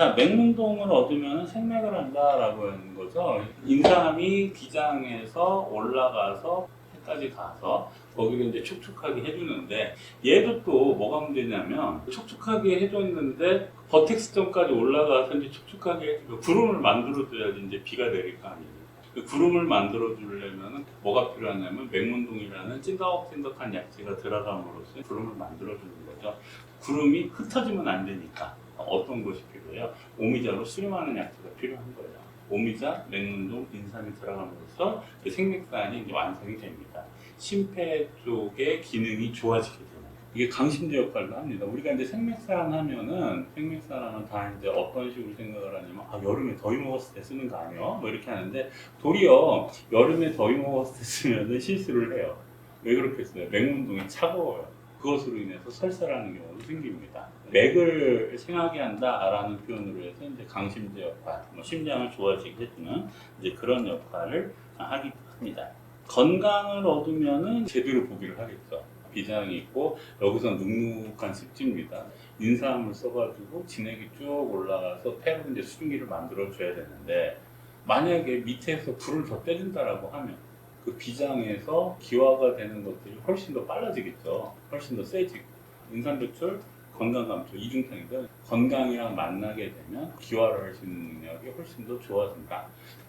자, 맹문동을 얻으면 생맥을 한다라고 하는 거죠. 인삼이 비장에서 올라가서 해까지 가서 거기를 이제 촉촉하게 해주는데 얘도 또 뭐가 문제냐면 촉촉하게 해줬는데 버텍스점까지 올라가서 이제 촉촉하게 해주고 구름을 만들어줘야지 이제 비가 내릴 거 아닙니까? 그 구름을 만들어 주려면 뭐가 필요하냐면 맹문동이라는 찐덕찐덕한 약재가 들어감으로써 구름을 만들어 주는 거죠. 구름이 흩어지면 안 되니까 어떤 것이 필요해요? 오미자로 수렴하는 약재가 필요한 거예요. 오미자, 맹문동, 인삼이 들어감으로써 그 생맥산이 이제 완성이 됩니다. 심폐 쪽의 기능이 좋아지게 되는 이게 강심제 역할도 합니다. 우리가 이제 생맥산 하면은 생맥산 하면 다 이제 어떤 식으로 생각을 하냐면 아 여름에 더위 먹었을 때 쓰는 거 아니에요? 뭐 이렇게 하는데 도리어 여름에 더위 먹었을 때 쓰면은 실수를 해요. 왜 그렇게 써요? 맥문동이 차가워요. 그것으로 인해서 설사라는 경우도 생깁니다. 맥을 생하게 한다라는 표현으로 해서 이제 강심제 역할, 뭐 심장을 좋아지게 해주는 이제 그런 역할을 하기도 합니다. 건강을 얻으면은 제대로 보기를 하겠죠. 비장이 있고 여기서 눅눅한 습지입니다. 인삼을 써가지고 진액이 쭉 올라가서 폐로 이제 수증기를 만들어 줘야 되는데 만약에 밑에서 불을 더 때린다라고 하면 그 비장에서 기화가 되는 것들이 훨씬 더 빨라지겠죠. 훨씬 더 세지고 인삼 배출 건강 감소 이중탕이죠. 건강이랑 만나게 되면 기화를 할 수 있는 능력이 훨씬 더 좋아진다.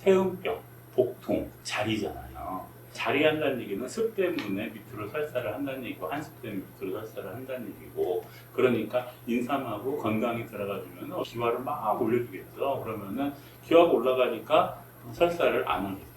태음병, 복통, 자리잖아요. 자리한다는 얘기는 습 때문에 밑으로 설사를 한다는 얘기고 한습 때문에 밑으로 설사를 한다는 얘기고 그러니까 인삼하고 건강이 들어가주면 기화를 막 올려주겠죠. 그러면은 기화가 올라가니까 설사를 안 하게 되죠.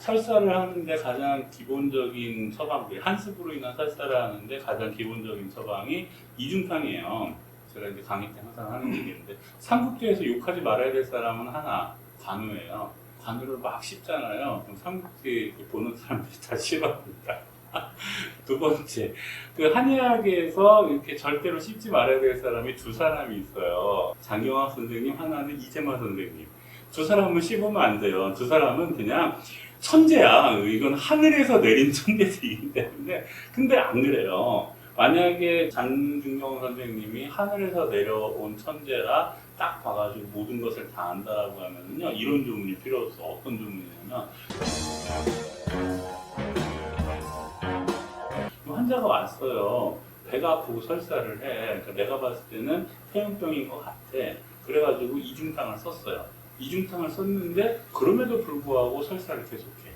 설사를 하는데 가장 기본적인 처방비 한습으로 인한 설사를 하는데 가장 기본적인 처방이 이중탕이에요. 제가 이제 강의 때 항상 하는 얘기인데 삼국지에서 욕하지 말아야 될 사람은 하나 관우예요. 관우를 막 씹잖아요. 그럼 삼국지 보는 사람들이 다 싫어합니다. 두 번째, 그 한의학에서 이렇게 절대로 씹지 말아야 될 사람이 두 사람이 있어요. 장경학 선생님, 하나는 이재마 선생님. 두 사람은 씹으면 안 돼요. 두 사람은 그냥 천재야. 이건 하늘에서 내린 천재이기 때문에. 근데 안 그래요. 만약에 장중경 선생님이 하늘에서 내려온 천재라 딱 봐가지고 모든 것을 다 안다라고 하면요. 이런 조문이 필요 없어. 어떤 조문이냐면, 환자가 왔어요. 배가 아프고 설사를 해. 그러니까 내가 봤을 때는 폐렴병인 것 같아. 그래가지고 이중탕을 썼어요. 이중탕을 썼는데 그럼에도 불구하고 설사를 계속해.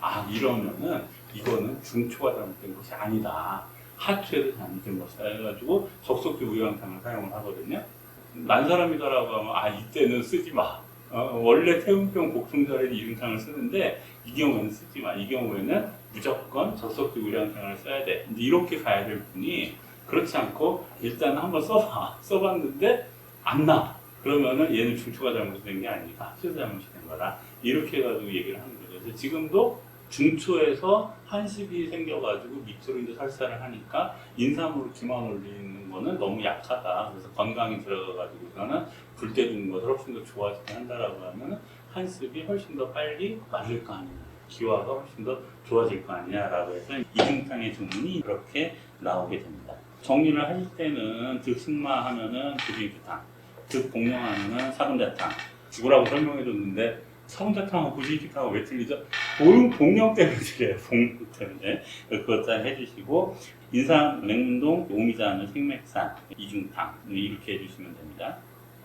아 이러면은 이거는 중초가 잘못된 것이 아니다. 하초에도 잘못된 것이다. 해가지고 적석주 우유황탕을 사용을 하거든요. 난 사람이다라고 하면 아 이때는 쓰지 마. 어, 원래 태음병 복통자리는 이중탕을 쓰는데 이 경우에는 쓰지 마. 이 경우에는 무조건 적석주 우유황탕을 써야 돼. 이제 이렇게 가야 될 분이 그렇지 않고 일단 한번 써봐. 써봤는데 안 나. 그러면은 얘는 중초가 잘못된 게 아니라 합쳐서 잘못된 거라 이렇게 해가지고 얘기를 하는 거죠. 그래서 지금도 중초에서 한식이 생겨가지고 밑으로 이제 설사를 하니까 인삼으로 기만 올리는 거는 너무 약하다. 그래서 건강이 들어가가지고서는 불 때리는 것을 훨씬 더 좋아지게 한다라고 하면 한습이 훨씬 더 빨리 맞을 거 아니냐. 기화가 훨씬 더 좋아질 거 아니냐라고 해서 이중탕의 주문이 그렇게 나오게 됩니다. 정리를 하실 때는 득승마 하면은 부지기탕, 득복령하면은 사금자탕, 죽으라고 설명해줬는데 사금자탕하고 부지기탕하고 왜 틀리죠? 본 복령 때문에 틀려요. 복령 때문에 그것 잘 해주시고 인삼, 맹문동, 오미자는 생맥산, 이중탕 이렇게 해주시면 됩니다.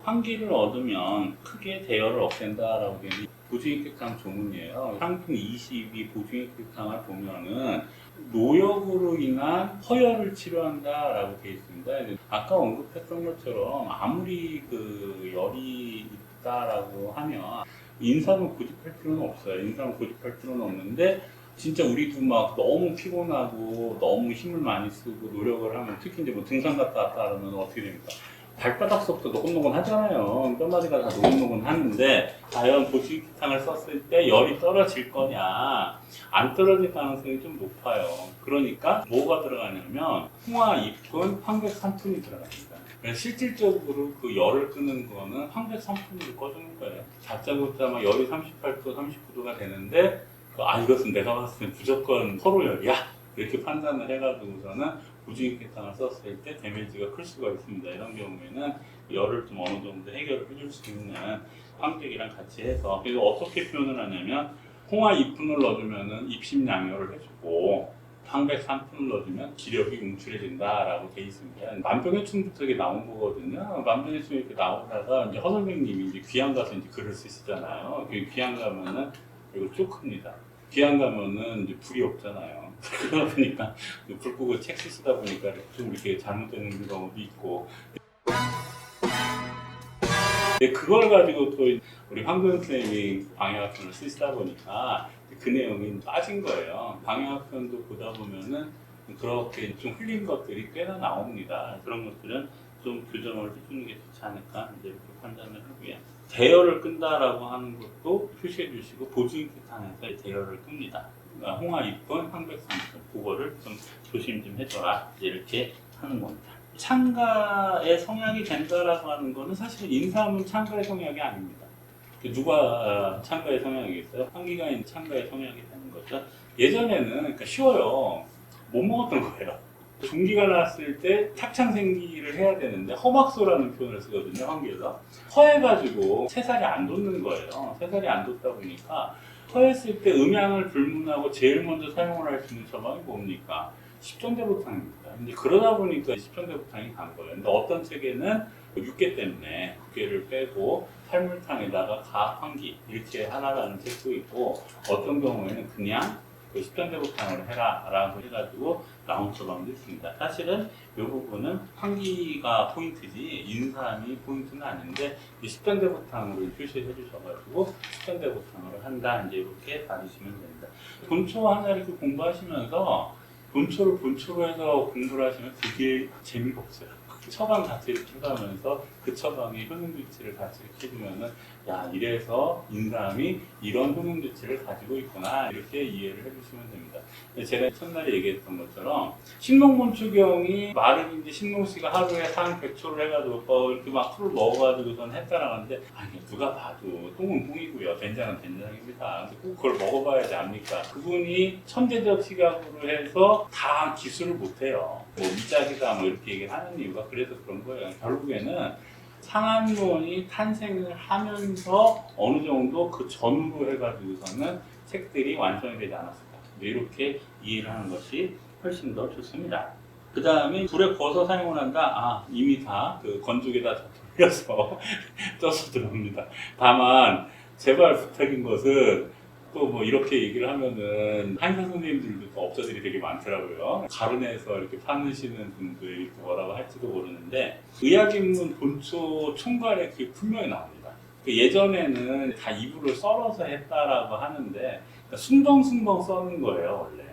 환기를 얻으면 크게 대열을 없앤다라고 되어 있는 보증익격탕 조문이에요. 상품 22 보증익격탕을 보면은 노역으로 인한 허혈을 치료한다라고 되어 있습니다. 아까 언급했던 것처럼 아무리 그 열이 있다라고 하면 인삼은 고집할 필요는 없어요. 인삼은 고집할 필요는 없는데 진짜 우리도 막 너무 피곤하고 너무 힘을 많이 쓰고 노력을 하면 특히 이제 뭐 등산 갔다 왔다 하면 어떻게 됩니까? 발바닥서부터 노곤노곤 하잖아요. 뼈마디가 다 노곤노곤 하는데 과연 보식탕을 썼을 때 열이 떨어질 거냐 안 떨어질 가능성이 좀 높아요. 그러니까 뭐가 들어가냐면 홍화, 잎은 황백 산푼이 들어갑니다. 실질적으로 그 열을 끄는 거는 황백 산푼으로 꺼주는 거예요. 다짜고짜 막 열이 38도, 39도가 되는데 그, 아 이것은 내가 봤을 때 무조건 서로 열이야 이렇게 판단을 해가지고서는 무지개탕을 썼을 때 데미지가 클 수가 있습니다. 이런 경우에는 열을 좀 어느 정도 해결을 해줄 수 있는 황태기랑 같이 해서 그래서 어떻게 표현을 하냐면 홍화 2푼을 넣어주면은 입심 양요를 해주고 황백 3푼을 넣어주면 기력이 움츠려진다라고 돼 있습니다. 만병의충부터 이게 나온 거거든요. 만병의충이 이렇게 나오다가 이제 허선생님이 이제 귀양 가서 이제 글을 쓰시잖아요. 그 귀양 가면은 이거 쪼크입니다. 귀양 가면은 이제 불이 없잖아요. 그러다 보니까 불 끄고 책 쓰시다 보니까 좀 이렇게 잘못되는 경우도 있고. 근데 그걸 가지고 또 우리 황교안 선생님이 방해학편을 쓰시다 보니까 그 내용이 빠진 거예요. 방해학편도 보다 보면은 그렇게 좀 흘린 것들이 꽤나 나옵니다. 그런 것들은 좀 교정을 해주는 게 좋지 않을까 이제 이렇게 판단을 하고요. 대열을 끈다라고 하는 것도 표시해 주시고 보증기탕에서 대열을 끕니다. 그러니까 홍화 2분, 황백 3분 그거를 좀 조심 좀 해줘라 이렇게 하는 겁니다. 창가의 성향이 된다라고 하는 거는 사실 인삼은 창가의 성향이 아닙니다. 그 누가 창가의 성향이겠어요? 있는 창가의 성향이 되는 거죠. 예전에는 그러니까 쉬워요. 못 먹었던 거예요. 종기가 났을 때 탁창생기를 해야 되는데 허막소라는 표현을 쓰거든요. 환기에서 허해가지고 새살이 안 돋는 거예요. 새살이 안 돋다 보니까 허했을 때 음양을 불문하고 제일 먼저 사용을 할 수 있는 처방이 뭡니까? 십전대보탕입니다. 근데 그러다 보니까 십전대보탕이 간 거예요. 근데 어떤 책에는 육개 때문에 국개를 빼고 살물탕에다가 가환기 이렇게 하나라는 책도 있고 어떤 경우에는 그냥 그 십전대보탕을 해라 라고 해가지고 나온 처방도 있습니다. 사실은 이 부분은 환기가 포인트지 인삼이 포인트는 아닌데 이 십전대보탕으로 표시해 주셔가지고 십전대보탕으로 한다 이제 이렇게 봐주시면 됩니다. 본초 하나 이렇게 공부하시면서 본초를 본초로 해서 공부를 하시면 되게 재미가 없어요. 그 처방 같이 이렇게 해가면서 그 처방의 효능주치를 같이 이렇게 해주면은 야 이래서 인삼이 이런 효능주치를 가지고 있구나 이렇게 이해를 해주시면 됩니다. 제가 첫날에 얘기했던 것처럼 신농본초경이 말은 이제 신농씨가 하루에 상 100초를 해가지고 어, 이렇게 막 술을 먹어가지고선 했다라고 하는데 아니 누가 봐도 똥은 똥이고요 된장은 된장입니다. 꼭 그걸 먹어봐야지 압니까? 그분이 천재적 시각으로 해서 다 기술을 못해요. 뭐 미작이다 뭐 이렇게 얘기를 하는 이유가 그래서 그런 거예요. 결국에는 상한론이 탄생을 하면서 어느 정도 그 전후로 해가지고서는 책들이 완성이 되지 않았을까. 네, 이렇게 이해를 하는 것이 훨씬 더 좋습니다. 그 다음에 불에 구워서 사용을 한다. 아, 이미 다 그 건조기에다 다 돌려서 쪄서 들어옵니다. 다만, 제발 부탁인 것은 또 뭐 이렇게 얘기를 하면은 한의사 선생님들도 또 업자들이 되게 많더라고요. 가른에서 이렇게 파시는 분들이 뭐라고 할지도 모르는데 의학인문 본초 총괄에 그게 분명히 나옵니다. 그 예전에는 다 이불을 썰어서 했다라고 하는데 그러니까 숭덩숭덩 써는 거예요 원래.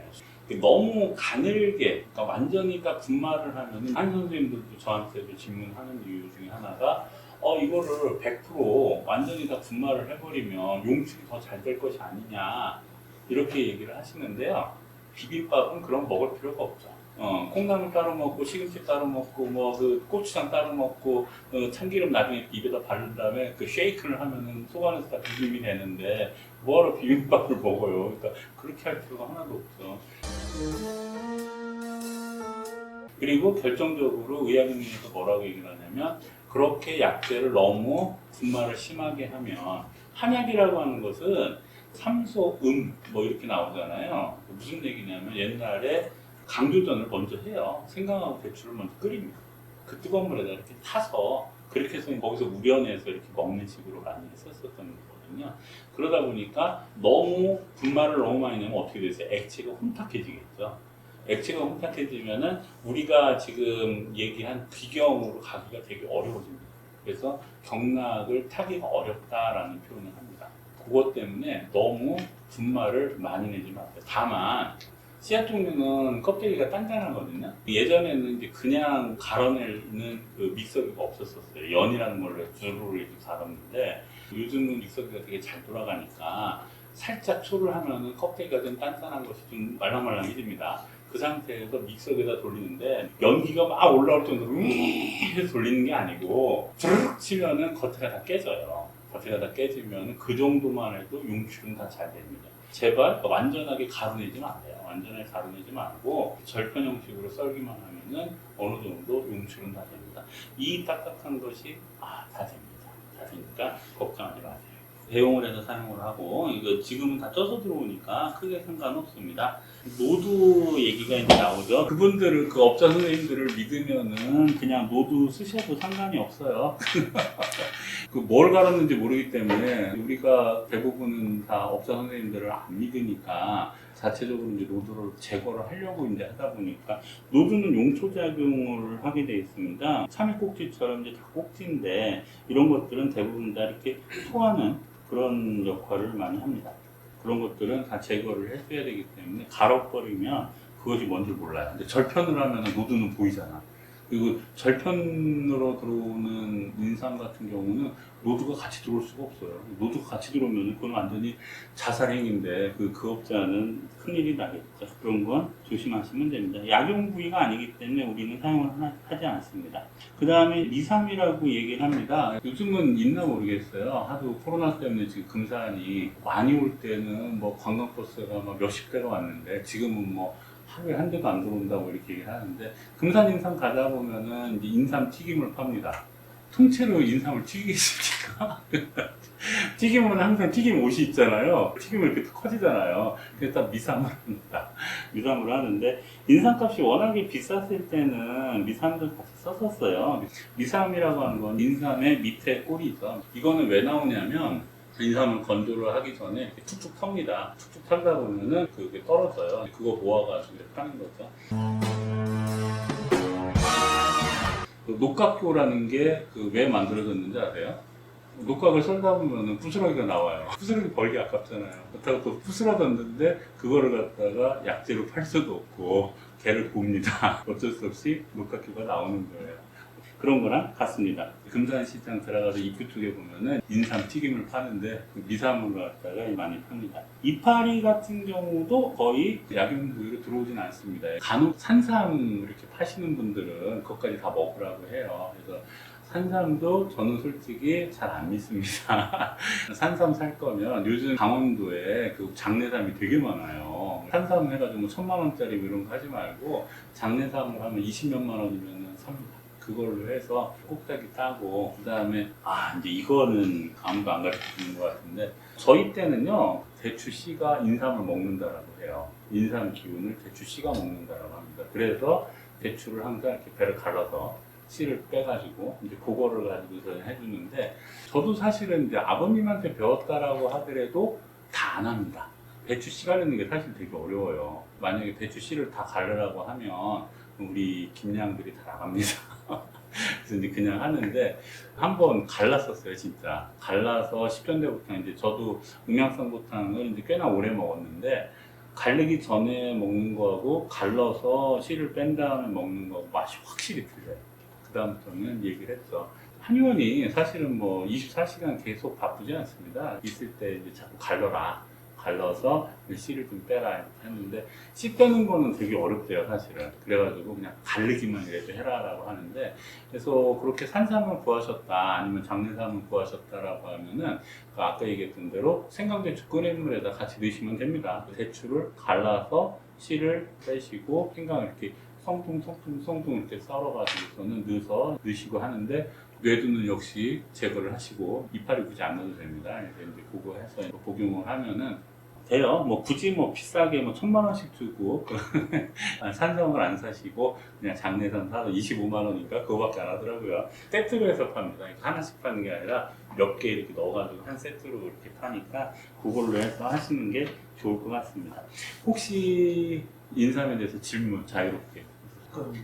너무 가늘게, 그러니까 완전히 다 분말을 하면 한 선생님들도 저한테도 질문하는 이유 중에 하나가 어 이거를 100% 완전히 다 분말을 해버리면 용출이 더 잘 될 것이 아니냐 이렇게 얘기를 하시는데요. 비빔밥은 그런 먹을 필요가 없죠. 어, 콩나물 따로 먹고 시금치 따로 먹고 뭐 그 고추장 따로 먹고 어, 참기름 나중에 입에다 바른 다음에 그 쉐이크를 하면은 속 안에서 다 비빔이 되는데 뭐하러 비빔밥을 먹어요? 그러니까 그렇게 할 필요가 하나도 없죠. 그리고 결정적으로 의학인에서 뭐라고 얘기를 하냐면 그렇게 약재를 너무 분말을 심하게 하면 한약이라고 하는 것은 삼소, 음, 뭐 이렇게 나오잖아요. 무슨 얘기냐면 옛날에 강조전을 먼저 해요. 생강하고 배추를 먼저 끓입니다. 그 뜨거운 물에다 이렇게 타서 그렇게 해서 거기서 우려내서 이렇게 먹는 식으로 많이 했었었던 거거든요. 그러다 보니까 너무 분말을 너무 많이 내면 어떻게 되세요? 액체가 혼탁해지겠죠. 액체가 혼탁해지면은 우리가 지금 얘기한 비경으로 가기가 되게 어려워집니다. 그래서 경락을 타기가 어렵다라는 표현을 합니다. 그것 때문에 너무 분말을 많이 내지 마세요. 다만 씨앗 종류는 껍데기가 단단하거든요. 예전에는 이제 그냥 갈아내는 그 믹서기가 없었었어요. 연이라는 걸로 주로를 이렇게 갈았는데 요즘은 믹서기가 되게 잘 돌아가니까 살짝 초를 하면은 껍데기가 좀 단단한 것이 좀 말랑말랑해집니다. 그 상태에서 믹서기에다 돌리는데 연기가 막 올라올 정도로 해서 돌리는 게 아니고 주르륵 치면은 겉에가 다 깨져요. 겉에가 다 깨지면 그 정도만 해도 용출은 다 잘 됩니다. 제발 완전하게 가루내지 마세요. 완전하게 가루내지 말고 절편 형식으로 썰기만 하면은 어느 정도 용출은 다 됩니다. 이 딱딱한 것이 아, 다 됩니다. 다 되니까 걱정하지 마세요. 배용을 해서 사용을 하고 이거 지금은 다 쪄서 들어오니까 크게 상관없습니다. 노드 얘기가 이제 나오죠. 그분들을 그 업자 선생님들을 믿으면은 그냥 노드 쓰셔도 상관이 없어요. 그뭘 갈았는지 모르기 때문에 우리가 대부분은 다 업자 선생님들을 안 믿으니까 자체적으로 이제 노드를 제거를 하려고 이제 하다 보니까 노드는 용초 작용을 하게 돼 있습니다. 참외 꼭지처럼 이제 다 꼭지인데 이런 것들은 대부분 다 이렇게 토하는 그런 역할을 많이 합니다. 그런 것들은 다 제거를 해줘야 되기 때문에 갈아버리면 그것이 뭔지 몰라요. 근데 절편을 하면 노드는 보이잖아. 그리고 절편으로 들어오는 인삼 같은 경우는 노드가 같이 들어올 수가 없어요. 노드가 같이 들어오면 그건 완전히 자살행위인데 그, 그 업자는 큰일이 나겠죠. 그런 건 조심하시면 됩니다. 약용 부위가 아니기 때문에 우리는 사용을 하지 않습니다. 그 다음에 미삼이라고 얘기를 합니다. 요즘은 있나 모르겠어요. 하도 코로나 때문에 지금 금산이 많이 올 때는 뭐 관광버스가 막 몇십 대가 왔는데 지금은 뭐 하루에 한 대도 안 들어온다고 이렇게 얘기를 하는데 금산 인삼 가다 보면은 인삼 튀김을 팝니다. 통째로 인삼을 튀기겠습니까? 튀김은 항상 튀김 옷이 있잖아요. 튀김은 이렇게 커지잖아요. 그래서 딱 미삼을 합니다. 미삼을 하는데 인삼값이 워낙에 비쌌을 때는 미삼도 같이 썼었어요. 미삼이라고 하는 건 인삼의 밑에 꼬리죠. 이거는 왜 나오냐면 인삼을 건조를 하기 전에 이렇게 툭툭 텁니다. 툭툭 털다 보면은 그게 떨어져요. 그거 모아가지고 이렇게 파는 거죠. 그 녹각교라는 게 그 왜 만들어졌는지 아세요? 녹각을 썰다 보면은 부스러기가 나와요. 부스러기 벌기 아깝잖아요. 그렇다고 또 부스러졌는데 그거를 갖다가 약재로 팔 수도 없고 개를 봅니다. 어쩔 수 없이 녹각교가 나오는 거예요. 그런 거랑 같습니다. 금산시장 들어가서 입구 쪽에 보면은 인삼 튀김을 파는데 그 미삼으로 갖다가 많이 팝니다. 이파리 같은 경우도 거의 약용 부위로 들어오진 않습니다. 간혹 산삼 이렇게 파시는 분들은 그것까지 다 먹으라고 해요. 그래서 산삼도 저는 솔직히 잘 안 믿습니다. 산삼 살 거면 요즘 강원도에 그 장내삼이 되게 많아요. 산삼 해가지고 뭐 천만 원짜리 뭐 이런 거 하지 말고 장내삼을 하면 20몇만 원이면 삽니다. 그걸로 해서 꼭다기 따고 그 다음에 아 이제 이거는 아무도 안 가르쳐주는 것 같은데 저희 때는요 대추 씨가 인삼을 먹는다라고 해요. 인삼 기운을 대추 씨가 먹는다라고 합니다. 그래서 대추를 항상 이렇게 배를 갈라서 씨를 빼가지고 이제 그거를 가지고서 해주는데 저도 사실은 이제 아버님한테 배웠다라고 하더라도 다 안 합니다. 배추 씨 가르는 게 사실 되게 어려워요. 만약에 배추 씨를 다 가르라고 하면 우리 김양들이 다 나갑니다. 그래서 이제 그냥 하는데 한 번 갈랐었어요, 진짜. 갈라서 10년 대부터 이제 저도 음양성보탕을 이제 꽤나 오래 먹었는데 갈리기 전에 먹는 거하고 갈라서 씨를 뺀 다음에 먹는 거하고 맛이 확실히 틀려요. 그다음부터는 얘기를 했죠. 한의원이 사실은 뭐 24시간 계속 바쁘지 않습니다. 있을 때 이제 자꾸 갈러라. 갈라서 씨를 좀 빼라 했는데 씨 빼는 거는 되게 어렵대요 사실은 그래가지고 그냥 갈리기만 이래도 해라라고 하는데 그래서 그렇게 산삼을 구하셨다 아니면 장내삼을 구하셨다라고 하면은 그 아까 얘기했던 대로 생강대추 끓인 물에다 같이 넣으시면 됩니다 대추를 갈라서 씨를 빼시고 생강을 이렇게 성통 성통 성통 이렇게 썰어가지고서는 넣어서 넣으시고 하는데 뇌두는 역시 제거를 하시고 이파리 굳이 안 넣어도 됩니다. 그래서 이제 그거 해서 복용을 하면은 돼요. 뭐 굳이 뭐 비싸게 뭐 천만 원씩 주고 산성을 안 사시고 그냥 장내산 사서 25만 원이니까 그거밖에 안 하더라고요. 세트로 해서 팝니다. 그러니까 하나씩 파는 게 아니라 몇 개 이렇게 넣어가지고 한 세트로 이렇게 파니까 그걸로 해서 하시는 게 좋을 것 같습니다. 혹시 인삼에 대해서 질문 자유롭게. 그건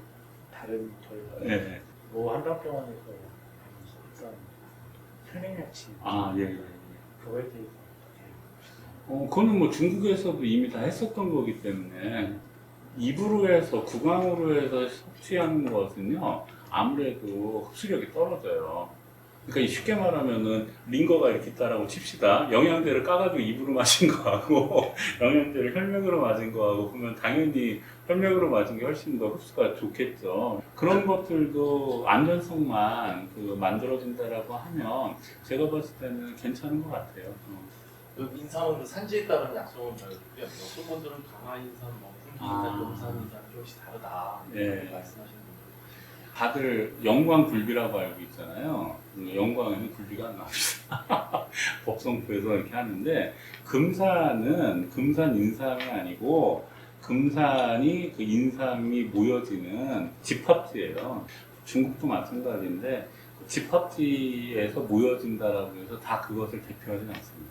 다른 저희가 네. 네. 뭐 한방병원에서 일단 혈액약치 아 예. 예. 그거에 대해서 어, 그거는 뭐 중국에서도 이미 다 했었던 거기 때문에 입으로 해서 구강으로 해서 섭취하는 것은요 아무래도 흡수력이 떨어져요. 그러니까 이 쉽게 말하면은 링거가 이렇게 있다라고 칩시다. 영양제를 까가지고 입으로 마신 거하고 영양제를 혈맥으로 맞은 거하고 그러면 당연히 혈맥으로 맞은 게 훨씬 더 흡수가 좋겠죠. 그런 것들도 안전성만 그 만들어진다라고 하면 제가 봤을 때는 괜찮은 것 같아요. 어. 그 인삼은 그 산지에 따른 약속을 저희고요. 어떤 분들은 강화 인삼, 뭐 풍기 인삼, 아. 용산 인삼 조금씩 다르다 네. 말씀하시는 분들. 다들 영광 굴비라고 알고 있잖아요. 음, 영광에는 굴비가 안 나옵니다. 법성포에서 이렇게 하는데 금산은 금산 인삼이 아니고 금산이 그 인삼이 모여지는 집합지예요. 중국도 마찬가지인데 그 집합지에서 모여진다라고 해서 다 그것을 대표하지는 않습니다.